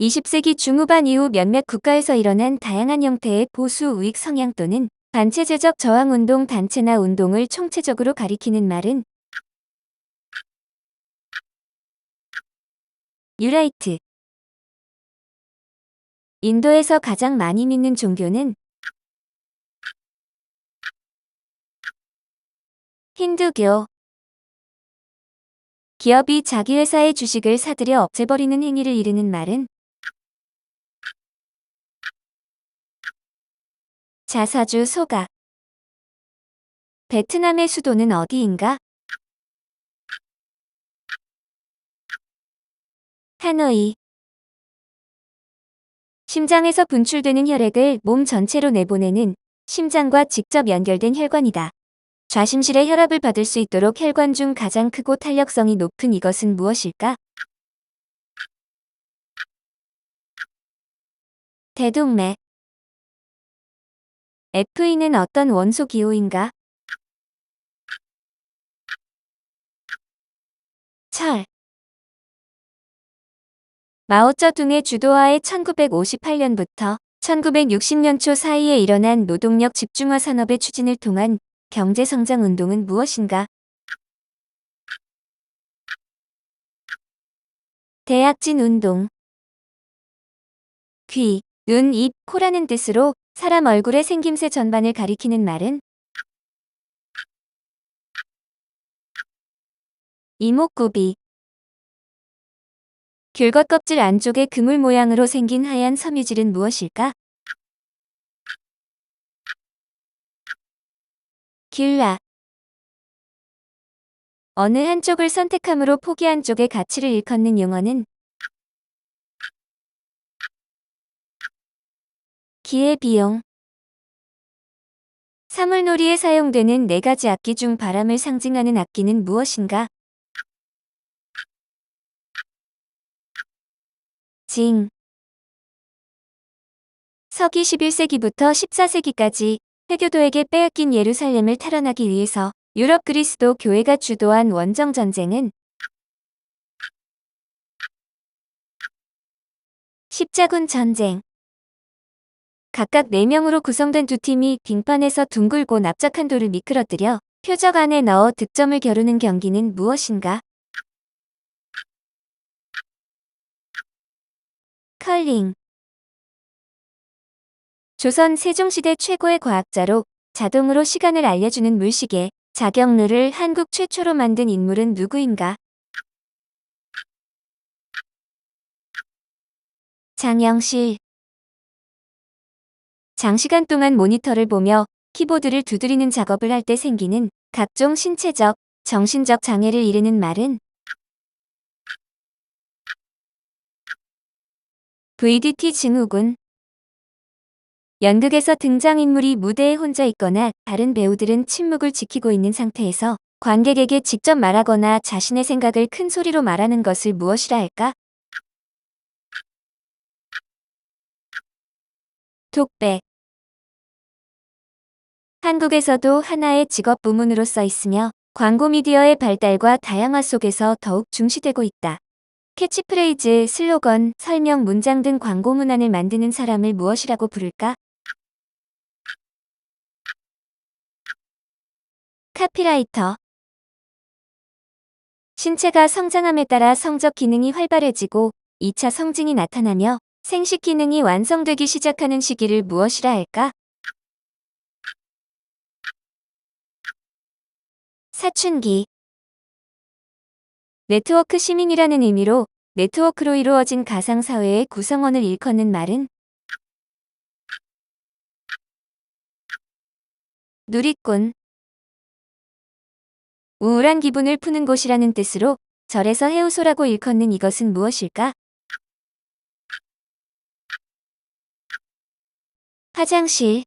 20세기 중후반 이후 몇몇 국가에서 일어난 다양한 형태의 보수 우익 성향 또는 반체제적 저항 운동 단체나 운동을 총체적으로 가리키는 말은 유라이트. 인도에서 가장 많이 믿는 종교는 힌두교. 기업이 자기 회사의 주식을 사들여 없애버리는 행위를 이르는 말은 자사주 소각 베트남의 수도는 어디인가? 하노이 심장에서 분출되는 혈액을 몸 전체로 내보내는 심장과 직접 연결된 혈관이다. 좌심실의 혈압을 받을 수 있도록 혈관 중 가장 크고 탄력성이 높은 이것은 무엇일까? 대동맥 Fe는 어떤 원소 기호인가? 철 마오쩌둥의 주도하에 1958년부터 1960년 초 사이에 일어난 노동력 집중화 산업의 추진을 통한 경제성장 운동은 무엇인가? 대약진 운동 귀, 눈, 입, 코라는 뜻으로 사람 얼굴의 생김새 전반을 가리키는 말은 이목구비 귤것 껍질 안쪽에 그물 모양으로 생긴 하얀 섬유질은 무엇일까? 귤라 어느 한쪽을 선택함으로 포기한 쪽의 가치를 일컫는 용어는 기회비용. 사물놀이에 사용되는 네 가지 악기 중 바람을 상징하는 악기는 무엇인가? 징. 서기 11세기부터 14세기까지 해교도에게 빼앗긴 예루살렘을 탈환하기 위해서 유럽 그리스도 교회가 주도한 원정 전쟁은 십자군 전쟁 각각 4명으로 구성된 두 팀이 빙판에서 둥글고 납작한 돌을 미끄러뜨려 표적 안에 넣어 득점을 겨루는 경기는 무엇인가? 컬링 조선 세종시대 최고의 과학자로 자동으로 시간을 알려주는 물시계, 자경루를 한국 최초로 만든 인물은 누구인가? 장영실 장시간 동안 모니터를 보며 키보드를 두드리는 작업을 할 때 생기는 각종 신체적, 정신적 장애를 이르는 말은 VDT 증후군 연극에서 등장인물이 무대에 혼자 있거나 다른 배우들은 침묵을 지키고 있는 상태에서 관객에게 직접 말하거나 자신의 생각을 큰 소리로 말하는 것을 무엇이라 할까? 톡백 한국에서도 하나의 직업 부문으로 써 있으며 광고 미디어의 발달과 다양화 속에서 더욱 중시되고 있다. 캐치프레이즈, 슬로건, 설명, 문장 등 광고 문안을 만드는 사람을 무엇이라고 부를까? 카피라이터 신체가 성장함에 따라 성적 기능이 활발해지고 2차 성징이 나타나며 생식 기능이 완성되기 시작하는 시기를 무엇이라 할까? 사춘기. 네트워크 시민이라는 의미로 네트워크로 이루어진 가상사회의 구성원을 일컫는 말은 누리꾼. 우울한 기분을 푸는 곳이라는 뜻으로 절에서 해우소라고 일컫는 이것은 무엇일까? 화장실